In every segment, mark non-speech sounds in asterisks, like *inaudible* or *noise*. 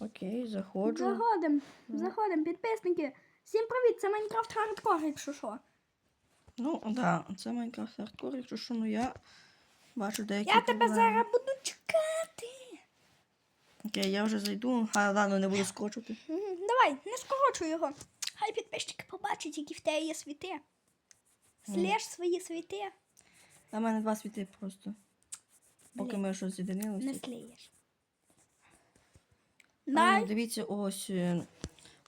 Окей, заходжу. Заходимо, заходимо, підписники. Всім привіт, це Майнкрафт Хардкор, якщо що. Ну, да, це Майнкрафт хардкор, якщо що, ну я бачу деякі. Я тебе зараз буду чекати. Окей, я вже зайду. А, ладно, не буду скочити. Давай, не скорочуй його. Хай підписчики побачать, які в тебе є світи. Слєж свої світи, У мене два світи просто. Поки ми щось з'єдинилися. не слієш. А, Дай. дивіться, ось. е,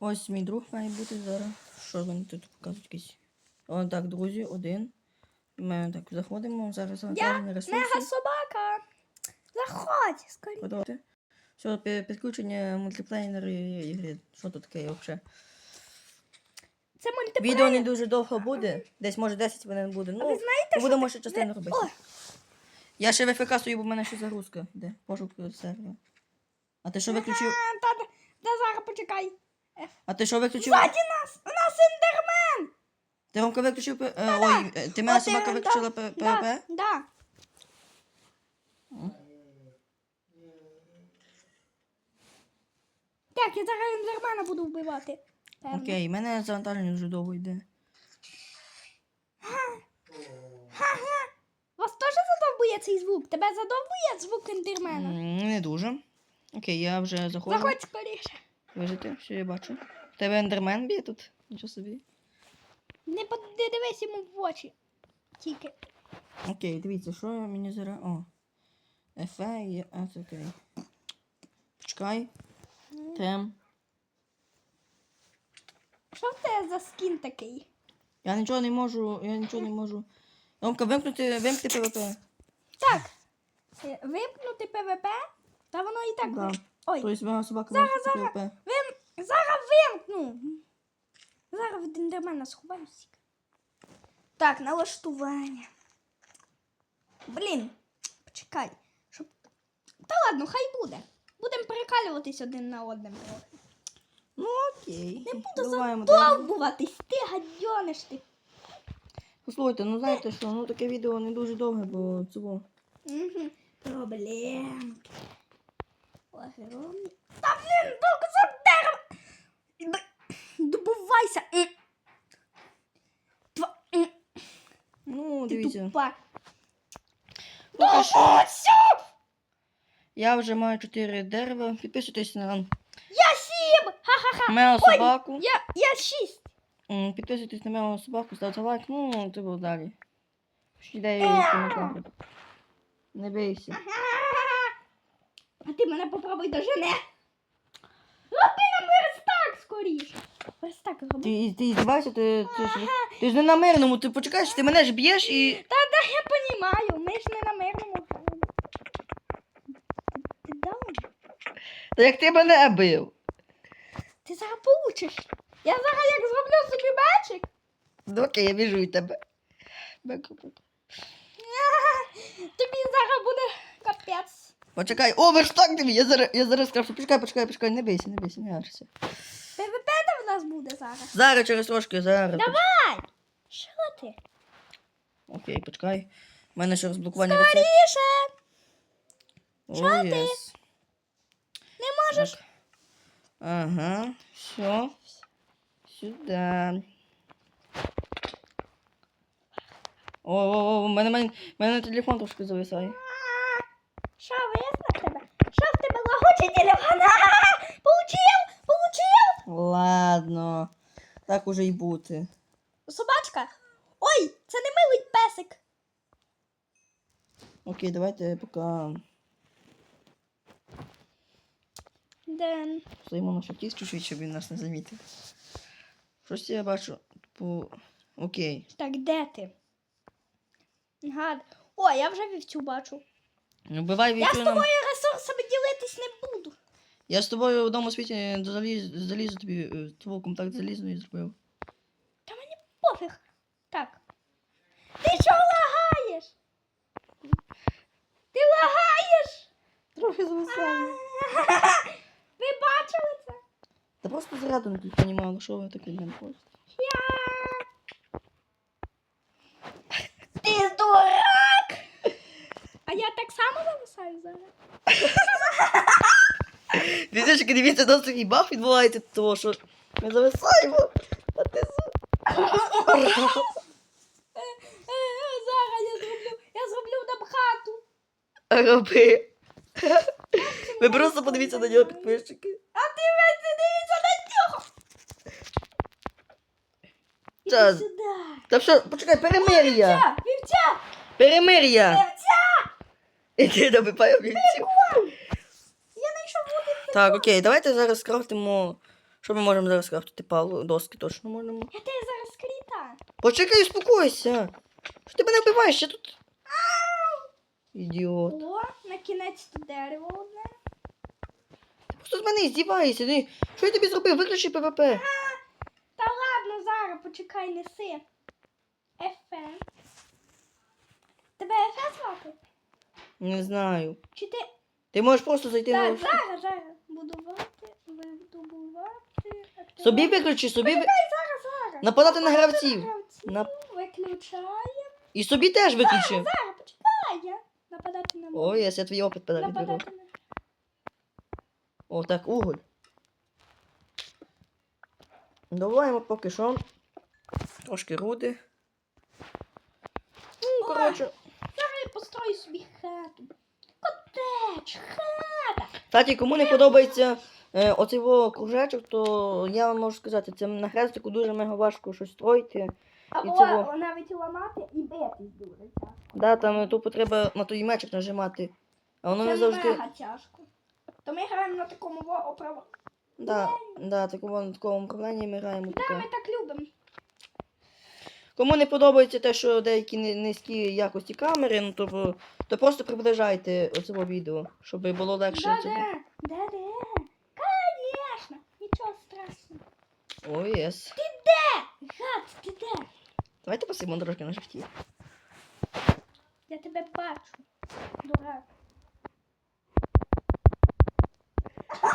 Ось мій друг має бути зараз. Що вони тут показують якісь? О, так, друзі, один. Ми так заходимо, зараз Я мега собака. Заходь, скоріше. Все, підключення мультиплеєрної ігри. Що тут таке взагалі? Це мультиплеєр. Відео не дуже довго буде. Десь може 10 хвилин буде. Ну, ви знаєте, ми що будемо ти- ще частину робити. О, Я ще в ФК стою, бо в мене ще загрузка йде. Пошук сервера. А ти що виключив? та, та, та зараз почекай. А ти що виключив? Ззаді нас! У нас ендермен! Ти Ромка виключив? Е, Ой, е, ти мене От, собака е, виключила да, ПВП? да. Так, я зараз ендермена буду вбивати. Певно. Окей, мене завантаження дуже довго йде. Ха-ха. Вас теж задовбує цей звук? Тебе задовбує звук ендермена? М, Не дуже. Окей, я вже заходжу. Заходь скоріше. Вижити, що я бачу. В тебе ендермен б'є тут? Нічого собі. Не, под- не дивись йому в очі. Тільки. Окей, дивіться, що мені зараз. О. Ефе є. А, це окей. Почекай. Тем. Що в тебе за скін такий? Я нічого не можу. Я нічого не можу. Ромка, вимкнути, вимкни ПВП. Так. е, Вимкнути ПВП? Та воно і так. Да. Ой, Тобто моя собака Зараз, зараз. Вим... Зараз вимкну. Зараз від ендермена сховаюся. Так, налаштування. Блін, почекай. Щоб... Та ладно, хай буде. Будемо перекалюватись один на одним. Ну окей. Не буду задовбуватись, ти гадьониш ти. Послухайте, ну знаєте що, ну таке відео не дуже довге, бо цього. Угу. Проблемки. Огромні. Та блін, довго за дерево. Добувайся. Ну, Ти дивіться. тупа. Я вже маю 4 дерева. Підписуйтесь на Я сім! Ха-ха-ха. Ой, собаку. Я, я шість. Підписуйтесь на мою собаку, ставте лайк, ну, це було далі. Ідеї в. Не бийся. А ти мене попробуй дожене. Роби на верстак скоріше. Верстак роби. Ти, ти здівайся, ти, ти, ж, ти ж не на мирному, ти почекаєш, ти мене ж б'єш і. Та да я понімаю, ми ж не на мирному. Ти даун? Та як ти мене бив? Ти зараз получиш. Я зараз як зроблю собі мечик. Ну окей, я біжу від тебе. Тобі зараз буде капець. Почекай, о, верстак тобі, я зараз, я зараз скажу, почекай, почекай, почекай, не бийся, не бийся, не гарся. ПВП де в нас буде зараз? Зараз через трошки, зараз. Давай! Що ти? Окей, почекай. У мене ще розблокування. Скоріше! О, Що ти? єс. Не можеш? Так. Ага, все. Сюда. О, о, о, у мене, мене, мене телефон трошки зависає. Що вияснив тебе? Що в тебе лагучий телефон? *laughs* Получив? Получив? Ладно. Так уже й бути. Собачка? Ой, це не милий песик. Окей, давайте поки Ден. займо нашу кість чуть-чуть, щоб він нас не замітив. Щось я бачу. Типу. Окей. Так, де ти? Гад. О, я вже вівцю бачу. Ну, Вбивай Я з нам. тобою ресурсами ділитись не буду. Я з тобою в одному світі заліз, залізу тобі, е, твого контакт залізну і зробив. Та мені пофіг. Так. Ти що лагаєш? Ти лагаєш? Трохи зависає. *laughs* Ви бачили це? Та просто заряду не тут понімав, що ви таке не просто. Я... Ти дурак! А я так само зависаю зараз. *laughs* Дивіться, у нас такий бах відбувається, того що ми зависаємо. А ти з- Е, *laughs* е, Зараз я зроблю. Я зроблю нам хату. роби. Ви просто подивіться на нього, підписчики. А ти ви дивіться на нього. Іди Та- сюди. Та все, почекай, перемир'я! Вівця, вівця, Перемир'я! Вівця. Іди обійців. Я знайшов один. Так, окей, давайте зараз скрафтимо. Що ми можемо зараз скрафтити? Палу, доски точно можемо. Я тебе зараз скріта. Почекай, успокойся. Що ти мене вбиваєш? Я тут. Ідіот. О, на кінець тут дерево одне. Просто з мене здіваєшся. Ну, що я тобі зробив? Виключи ПВП. Та ладно, зараз почекай, неси. Ефе. Тебе Ефе звати? Не знаю. Чи ти. Ти можеш просто зайти Так, на. зараз, зараз. Будувати, видобувати. активувати. Собі виключи, собі ви... Зараз, зараз. Нападати на гравців. на. Виключаємо. І собі теж виключи. Зараз, почекай. я. Нападати на О, я твій опит підберу. Нападати на. О, так, уголь. Добуваємо поки що. Трошки руди. Ну, коротше. Построю собі хату. Котеч, хата. Кстати, кому не подобається е, оцей во кружечок, то я вам можу сказати, це на хрестику дуже мега важко щось строїти. Або цього. навіть ламати і битись дуже тяжко. Да, там тупо треба на той мечик нажимати. А воно Це не завжди. мега тяжко. То ми граємо на такому во оправо. Да, да, такому, на такому управлінні ми граємо Да, таке. ми так любимо. Кому не подобається те, що деякі ни- низькі якості камери, ну то, то просто приближайте оцього відео, щоб було легше. Да, да, да, да. Конечно. Нічого страшного. О, єс. Ти де? Гад, ти де? Давайте посимо трошки на шифті. Я тебе бачу. Дурак.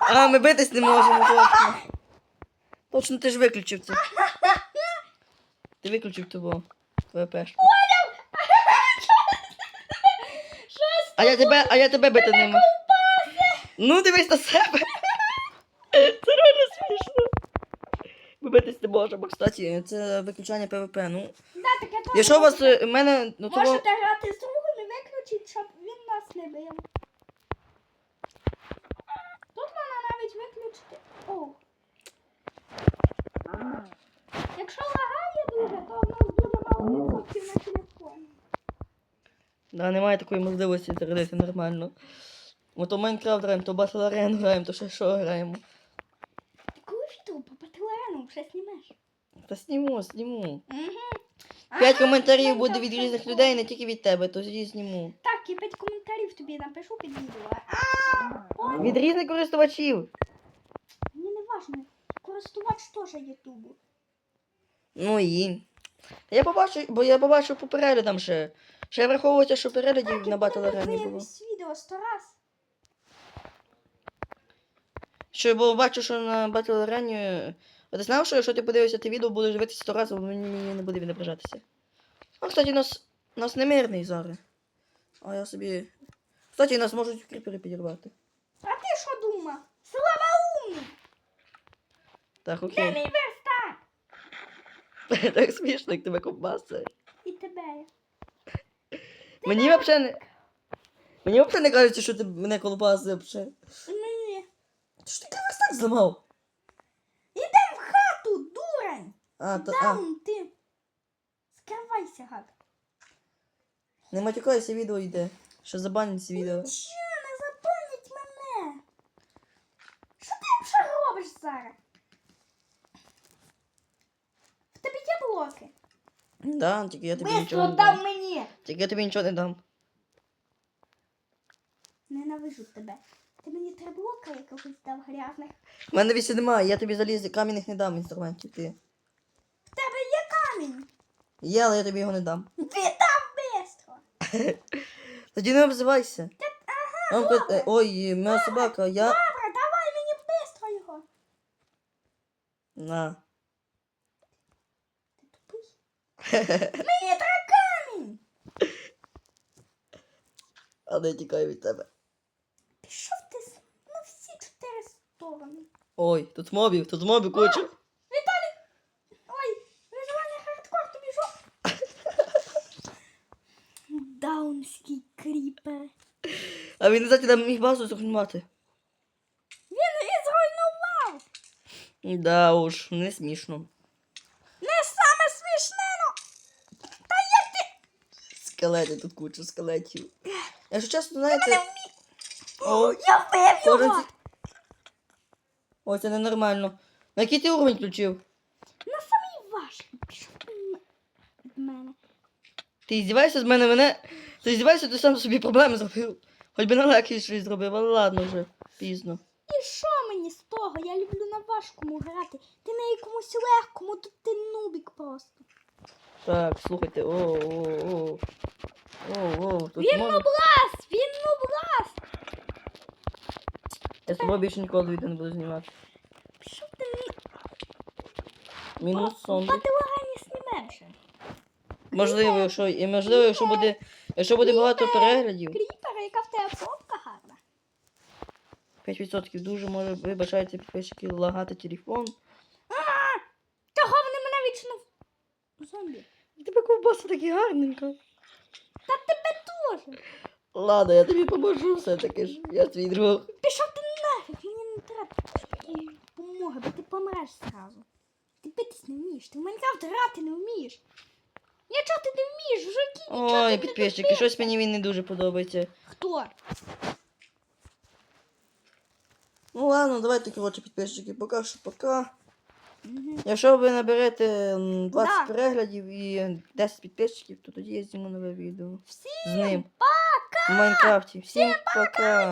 А, ми битись не можемо, точно. Точно ти ж виключив це. *laughs* Ти виключив того. ВПшку. А я тебе, а я тебе бити не можу. Ну, дивись на себе. Це реально смішно. Ми битись не можемо, кстати, це виключання ПВП. Ну, Да, теж якщо у вас е, в мене ну, того... Можете грати з другом і виключити, щоб він нас не бив. Тут можна навіть виключити. О. Якщо лагає дуже, то в нас дуже мало відсотків на телефоні. Да, немає такої можливості зарядити нормально. Ми то Майнкрафт граємо, то Battle Arena граємо, то ще що граємо. Коли відео по Батлену вже знімеш? Та сніму, сніму. Угу. П'ять коментарів буде від різних людей, не тільки від тебе, то тоді зніму. Так, я п'ять коментарів тобі напишу під відео. А, Від різних користувачів. Мені не важно. Користувач теж Ютубу. Ну і. Та Я побачу, бо я побачив по переглядам ще. Ще враховується, що переглядів на Battle Arena було. Відео сто раз. Що бо бачу, що на Battle Arena... А ти знав, що якщо ти подивишся те відео, будеш дивитися 100 разів, мені не буде відображатися. А, кстати, нас, нас не мирний зараз. А я собі. Кстати, нас можуть кріпери підірвати. А ти що думав? Слава умний! Так, Де окей. мій верстак? *laughs* так смішно, як тебе ковбаса. І тебе. Мені взагалі не. Мені взагалі не кажеться, що ти мене колбаси взагалі. І мені. Ти ж ти так зламав? Ідем в хату, дурень! А, то, а, ти. Скривайся, гад. не матюкайся, відео йде. Що забанять відео. Чо, не запомніть мене? Що ти вже робиш зараз? В тебе є блоки? Да, тільки я тобі нічого не дав дам. Мені! Тільки я тобі нічого не дам. Ненавижу тебе. Ти мені три блока якогось дав грязних. У мене більше немає, я тобі заліз камінних не дам інструментів. Ти. В тебе є камінь. Є, але я тобі його не дам. Віддав бистро. *laughs* Тоді не обзивайся. Ага, добре. Ой, моя собака, я. Добре, давай мені бистро його. На. Ти тупий? Мені треба камінь. Але я тікаю від тебе. Пішов ти на всі чотири сторони. Ой, тут мобів, тут мобів куча. Віталій! Ой, виживання хардкор тобі що? *laughs* Даунський кріпер. А він, кстати, нам міг базу зруйнувати. Він і зруйнував! Да уж, не смішно. Не саме смішне, ну! Та як ти? Скелети, тут куча скелетів. Якщо чесно, знаєте. О, Я вбив його! ці- Ой, це ненормально. На який ти уровень включив? На самий важкий. Ти від мене. Ти здіваєшся з мене мене. Ти здіваєшся, ти сам собі проблеми зробив. Хоч би на легкий щось зробив, але ладно вже, пізно. І що мені з того? Я люблю на важкому грати. Ти на якомусь легкому, то ти нубік просто. Так, слухайте, о, о, о. О, о, тут Він мобі- нублас! Він нублас! Я з тобою більше ніколи відео не буду знімати. Пішов ти. Мінус зомбі. Батилагані знімеш. Можливо, якщо, і можливо, якщо буде, якщо буде багато переглядів, Кріпера, яка в тебе фотка гарна. 5% дуже може вибачайте підписчики лагати телефон. Чого вони мене вічно в- зомбі? Тебе ковбаса такі гарненька. Ладно, я тобі поможу все-таки ж. Я твій друг. Пішов ти нафіг, мені не треба такої допомоги, бо ти помреш зразу. Ти битись не вмієш, ти в Майнкрафт грати не вмієш. Нічого ти не вмієш, в житті нічого Ой, ти не підписчики, добився. щось мені він не дуже подобається. Хто? Ну ладно, давайте, коротше, підписчики, поки що пока. Угу. Якщо ви наберете м, 20 Да. переглядів і 10 підписчиків, то тоді я зніму нове відео. Всім З ним. В Майнкрафті. Всім пока.